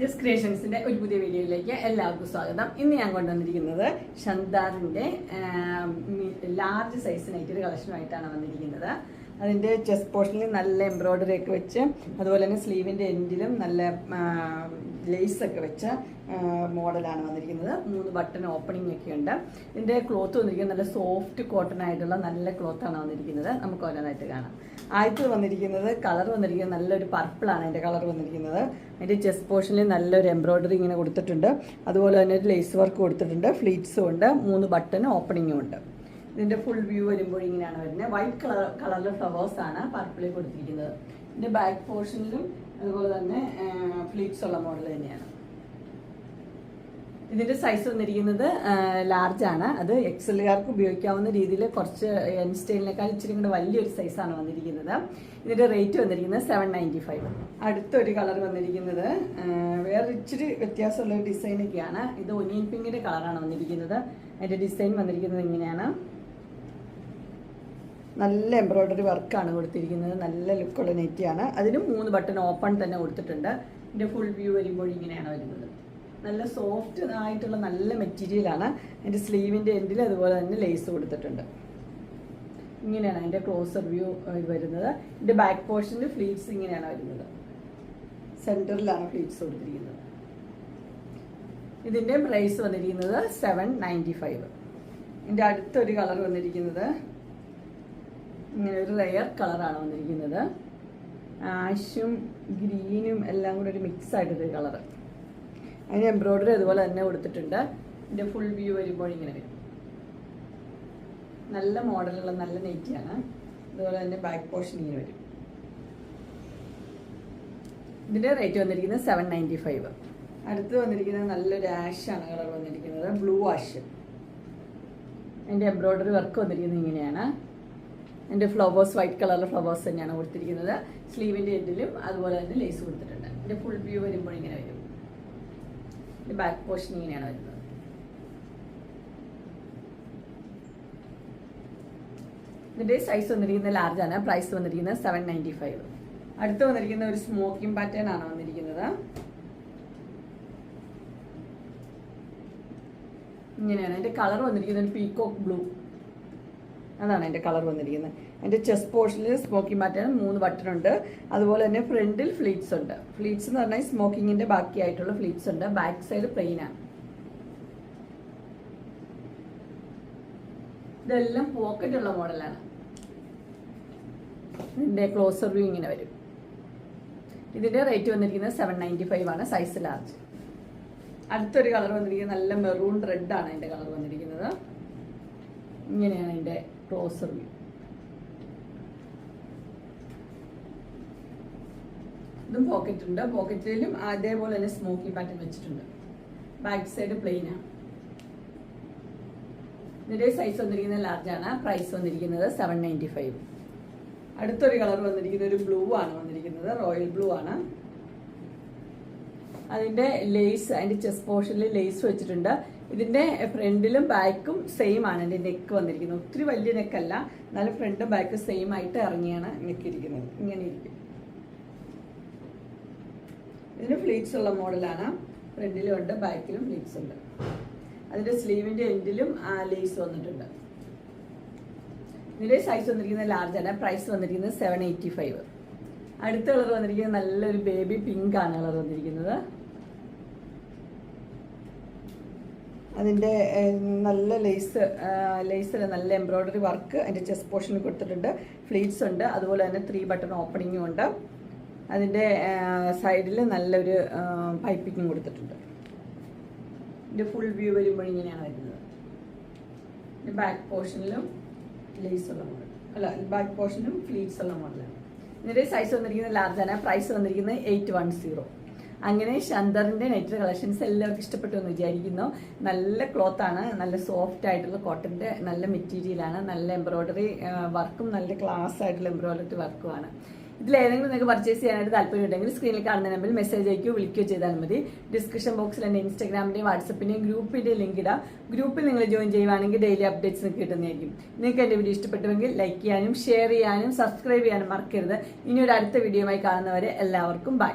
ജസ് ക്രിയേഷൻസിന്റെ ഒരു പുതിയ വീഡിയോയിലേക്ക് എല്ലാവർക്കും സ്വാഗതം. ഇന്ന് ഞാൻ കൊണ്ടുവന്നിരിക്കുന്നത് ഷന്താറിന്റെ ലാർജ് സൈസ് നൈറ്റൊരു കളക്ഷനുമായിട്ടാണ് വന്നിരിക്കുന്നത്. അതിന്റെ ചെസ്റ്റ് പോർഷനിൽ നല്ല എംബ്രോയിഡറി ഒക്കെ വെച്ച് അതുപോലെ തന്നെ സ്ലീവിന്റെ എൻഡിലും നല്ല ലേസ് ഒക്കെ വെച്ച മോഡലാണ് വന്നിരിക്കുന്നത്. മൂന്ന് ബട്ടൺ ഓപ്പണിംഗ് ഒക്കെ ഉണ്ട് ഇതിന്റെ ക്ലോത്ത് വന്നിരിക്കുന്നത് നല്ല സോഫ്റ്റ് കോട്ടൺ ആയിട്ടുള്ള നല്ല ക്ലോത്ത് ആണ് വന്നിരിക്കുന്നത്. നമുക്ക് ഓരോന്നായിട്ട് കാണാം. ആദ്യത്തെ വന്നിരിക്കുന്നത് കളർ വന്നിരിക്കുന്നത് നല്ലൊരു പർപ്പിളാണ് അതിന്റെ കളർ വന്നിരിക്കുന്നത്. അതിന്റെ ചെസ്റ്റ് പോർഷനിൽ നല്ലൊരു എംബ്രോയിഡറി ഇങ്ങനെ കൊടുത്തിട്ടുണ്ട്. അതുപോലെ തന്നെ ഒരു ലേസ് വർക്ക് കൊടുത്തിട്ടുണ്ട്. ഫ്ലീറ്റ്സും ഉണ്ട്. മൂന്ന് ബട്ടൺ ഓപ്പണിങ്ങും ഉണ്ട്. ഇതിന്റെ ഫുൾ വ്യൂ വരുമ്പോൾ ഇങ്ങനെയാണ് വരുന്നത്. വൈറ്റ് കളർ കളറിലെ ഫ്ലവേഴ്സാണ് പർപ്പിളിൽ കൊടുത്തിരിക്കുന്നത്. ഇതിന്റെ ബാക്ക് പോർഷനിലും അതുപോലെ തന്നെ ഫ്ലീറ്റ്സ് ഉള്ള മോഡൽ തന്നെയാണ്. ഇതിന്റെ സൈസ് വന്നിരിക്കുന്നത് ലാർജ് ആണ്. അത് എക്സലുകാർക്ക് ഉപയോഗിക്കാവുന്ന രീതിയിൽ കുറച്ച് എൻ സ്റ്റൈലിനേക്കാൾ ഇച്ചിരി കൂടെ വലിയൊരു സൈസാണ് വന്നിരിക്കുന്നത്. ഇതിന്റെ റേറ്റ് വന്നിരിക്കുന്നത് സെവൻ നയന്റി ഫൈവ് അടുത്തൊരു കളർ വന്നിരിക്കുന്നത് വേറെ ഇച്ചിരി വ്യത്യാസമുള്ള ഒരു ഡിസൈനൊക്കെയാണ് ഇത് ഒനിയൻ പിങ്കിന്റെ കളറാണ് വന്നിരിക്കുന്നത്. അതിന്റെ ഡിസൈൻ വന്നിരിക്കുന്നത് ഇങ്ങനെയാണ്. നല്ല എംബ്രോയ്ഡറി വർക്കാണ് കൊടുത്തിരിക്കുന്നത്. നല്ല ലുക്കുള്ള നെറ്റിയാണ് അതിന് മൂന്ന് ബട്ടൺ ഓപ്പൺ തന്നെ കൊടുത്തിട്ടുണ്ട്. ഇതിന്റെ ഫുൾ വ്യൂ വരുമ്പോൾ ഇങ്ങനെയാണ് വരുന്നത്. നല്ല സോഫ്റ്റ് ആയിട്ടുള്ള നല്ല മെറ്റീരിയലാണ് അതിന്റെ സ്ലീവിന്റെ എൻഡിൽ അതുപോലെ തന്നെ ലേസ് കൊടുത്തിട്ടുണ്ട്. ഇങ്ങനെയാണ് അതിന്റെ ക്ലോസർ വ്യൂ വരുന്നത്. ഇതിന്റെ ബാക്ക് പോർഷനിൽ ഫ്ലീറ്റ്സ് ഇങ്ങനെയാണ് വരുന്നത്. സെന്ററിലാണ് ഫ്ലീറ്റ്സ് കൊടുത്തിരിക്കുന്നത്. ഇതിന്റെ പ്രൈസ് വന്നിരിക്കുന്നത് സെവൻ നയന്റി ഫൈവ് ഇതിന്റെ അടുത്തൊരു കളർ വന്നിരിക്കുന്നത് ഇങ്ങനെ ഒരു റെയർ കളറാണ് വന്നിരിക്കുന്നത്. ആഷും ഗ്രീനും എല്ലാം കൂടെ ഒരു മിക്സ് ആയിട്ടൊരു കളർ അതിന് എംബ്രോയിഡറി അതുപോലെ തന്നെ കൊടുത്തിട്ടുണ്ട്. ഇതിന്റെ ഫുൾ വ്യൂ വരുമ്പോൾ ഇങ്ങനെ വരും. നല്ല മോഡലുള്ള നല്ല നെയ്റ്റിയാണ് അതുപോലെ തന്നെ ബാക്ക് പോർഷൻ ഇങ്ങനെ വരും. ഇതിന്റെ റേറ്റ് വന്നിരിക്കുന്നത് സെവൻ നയന്റി ഫൈവ് അടുത്ത് വന്നിരിക്കുന്നത് നല്ലൊരു ആഷാണ് കളർ വന്നിരിക്കുന്നത്. ബ്ലൂ ആഷ് അതിന്റെ എംബ്രോയിഡറി വർക്ക് വന്നിരിക്കുന്നത് ഇങ്ങനെയാണ്. എന്റെ ഫ്ലവേഴ്സ് വൈറ്റ് കളറിലെ ഫ്ലവേഴ്സ് തന്നെയാണ് കൊടുത്തിരിക്കുന്നത്. സ്ലീവിന്റെ എൻഡിലും അതുപോലെ തന്നെ ലേസ് കൊടുത്തിട്ടുണ്ട്. എന്റെ ഫുൾ വ്യൂ വരുമ്പോൾ ഇങ്ങനെ വരും. ബാക്ക് പോർഷൻ ഇങ്ങനെയാണ് വരുന്നത്. ഇതിന്റെ സൈസ് വന്നിരിക്കുന്നത് ലാർജ് ആണ്. പ്രൈസ് വന്നിരിക്കുന്നത് സെവൻ നയന്റി ഫൈവ് അടുത്ത് വന്നിരിക്കുന്ന ഒരു സ്മോക്കിംഗ് പാറ്റേൺ ആണ് വന്നിരിക്കുന്നത്. ഇങ്ങനെയാണ്. അതിന്റെ കളർ വന്നിരിക്കുന്നത് ഒരു പീക്കോക്ക് ബ്ലൂ അതാണ് അതിന്റെ കളർ വന്നിരിക്കുന്നത്. അതിന്റെ ചെസ്റ്റ് പോർഷനിൽ സ്മോക്കിംഗ് മാറ്റാൻ മൂന്ന് ബട്ടൺ ഉണ്ട്. അതുപോലെ തന്നെ ഫ്രണ്ടിൽ ഫ്ലീറ്റ്സ് ഉണ്ട്. ഫ്ലീറ്റ്സ് എന്ന് പറഞ്ഞാൽ സ്മോക്കിങ്ങിന്റെ ബാക്കിയായിട്ടുള്ള ഫ്ലീറ്റ്സ് ഉണ്ട്. ബാക്ക് സൈഡ് പ്ലെയിൻ ആണ്. ഇതെല്ലാം പോക്കറ്റ് ഉള്ള മോഡലാണ് ഇതിന്റെ ക്ലോസർ വ്യൂ ഇങ്ങനെ വരും. ഇതിന്റെ റേറ്റ് വന്നിരിക്കുന്നത് സെവൻ നയന്റി ഫൈവ് ആണ് സൈസ് ലാർജ് അടുത്തൊരു കളർ വന്നിരിക്കുന്നത് നല്ല മെറൂൺ റെഡ് ആണ് അതിന്റെ കളർ വന്നിരിക്കുന്നത്. ഇങ്ങനെയാണ് അതിന്റെ ക്ലോസർ വ്യൂ. ഇതും പോക്കറ്റ് ഉണ്ട്. പോക്കറ്റിലും അതേപോലെ തന്നെ സ്മോക്കി പാറ്റേൺ വെച്ചിട്ടുണ്ട്. ബാക്ക് സൈഡ് പ്ലെയിൻ ആണ്. ഇതിന്റെ സൈസ് വന്നിരിക്കുന്നത് ലാർജ് ആണ്. പ്രൈസ് വന്നിരിക്കുന്നത് സെവൻ നയന്റി ഫൈവ് അടുത്തൊരു കളർ വന്നിരിക്കുന്നത് ഒരു ബ്ലൂ ആണ് വന്നിരിക്കുന്നത്. റോയൽ ബ്ലൂ ആണ്. അതിന്റെ ലേസ് അതിന്റെ ചെസ്റ്റ് പോർഷനിൽ ലേസ് വെച്ചിട്ടുണ്ട്. ഇതിന്റെ ഫ്രണ്ടിലും ബാക്കും സെയിം ആണ്. ഇതിന്റെ നെക്ക് വന്നിരിക്കുന്നത് ഒത്തിരി വലിയ നെക്കല്ല എന്നാലും ഫ്രണ്ടും ബാക്കും സെയിം ആയിട്ട് ഇറങ്ങിയാണ് നെക്ക് ഇരിക്കുന്നത്. ഇങ്ങനെ ഇരിക്കും. ഇതിന് ഫ്ലീറ്റ്സ് ഉള്ള മോഡലാണ് ഫ്രണ്ടിലും ഉണ്ട് ബാക്കിലും ഫ്ലീറ്റ്സ് ഉണ്ട്. അതിന്റെ സ്ലീവിന്റെ എൻഡിലും ലേസ് വന്നിട്ടുണ്ട്. ഇതിന്റെ സൈസ് വന്നിരിക്കുന്നത് ലാർജ് ആണ്. പ്രൈസ് വന്നിരിക്കുന്നത് സെവൻ എയ്റ്റി ഫൈവ് അടുത്ത കളർ വന്നിരിക്കുന്നത് നല്ലൊരു ബേബി പിങ്ക് ആണ് കളർ വന്നിരിക്കുന്നത്. അതിന്റെ നല്ല ലേസ് ലേസിൽ നല്ല എംബ്രോയ്ഡറി വർക്ക് അതിന്റെ ചെസ്റ്റ് പോർഷനിൽ കൊടുത്തിട്ടുണ്ട്. ഫ്ലീറ്റ്സ് ഉണ്ട്. അതുപോലെ തന്നെ ത്രീ ബട്ടൺ ഓപ്പണിങ്ങും ഉണ്ട്. അതിന്റെ സൈഡിൽ നല്ലൊരു പൈപ്പിങ്ങും കൊടുത്തിട്ടുണ്ട്. ഇതിന്റെ ഫുൾ വ്യൂ വരുമ്പോൾ ഇങ്ങനെയാണ് വരുന്നത്. ഇതിന്റെ ബാക്ക് പോർഷനിലും ലേസ് ഉള്ള മോഡൽ അല്ല ബാക്ക് പോർഷനും ഫ്ലീറ്റ്സ് ഉള്ള മോഡലാണ് ഇതിന്റെ സൈസ് വന്നിരിക്കുന്നത് ലാർജാണ് പ്രൈസ് വന്നിരിക്കുന്നത് എയ്റ്റ് വൺ സീറോ അങ്ങനെ ഷന്തറിന്റെ നെറ്റ് കളക്ഷൻസ് എല്ലാവർക്കും ഇഷ്ടപ്പെട്ടു എന്ന് വിചാരിക്കുന്നു. നല്ല ക്ലോത്ത് ആണ് നല്ല സോഫ്റ്റ് ആയിട്ടുള്ള കോട്ടന്റെ നല്ല മെറ്റീരിയലാണ് നല്ല എംബ്രോയ്ഡറി വർക്കും നല്ല ക്ലാസ് ആയിട്ടുള്ള എംബ്രോയ്ഡറി വർക്കുമാണ് ഇതിൽ ഏതെങ്കിലും നിങ്ങൾക്ക് പർച്ചേസ് ചെയ്യാനായിട്ട് താല്പര്യം ഉണ്ടെങ്കിൽ സ്ക്രീനിൽ കാണുന്ന നമ്പറിൽ മെസ്സേജ് അയക്കുകയോ വിളിക്കുകയോ ചെയ്താൽ മതി. ഡിസ്ക്രിപ്ഷൻ ബോക്സിൽ എന്റെ ഇൻസ്റ്റാഗ്രാമിന്റെയും വാട്സപ്പിന്റെയും ഗ്രൂപ്പിന്റെ ലിങ്ക് ഇടാം. ഗ്രൂപ്പിൽ നിങ്ങൾ ജോയിൻ ചെയ്യുവാണെങ്കിൽ ഡെയിലി അപ്ഡേറ്റ്സ് നിങ്ങൾക്ക് കിട്ടുന്നതായിരിക്കും. നിങ്ങൾക്ക് എന്റെ വീഡിയോ ഇഷ്ടപ്പെട്ടുവെങ്കിൽ ലൈക്ക് ചെയ്യാനും ഷെയർ ചെയ്യാനും സബ്സ്ക്രൈബ് ചെയ്യാനും മറക്കരുത്. ഇനി ഒരു അടുത്ത വീഡിയോയുമായി കാണുന്നവരെ എല്ലാവർക്കും ബൈ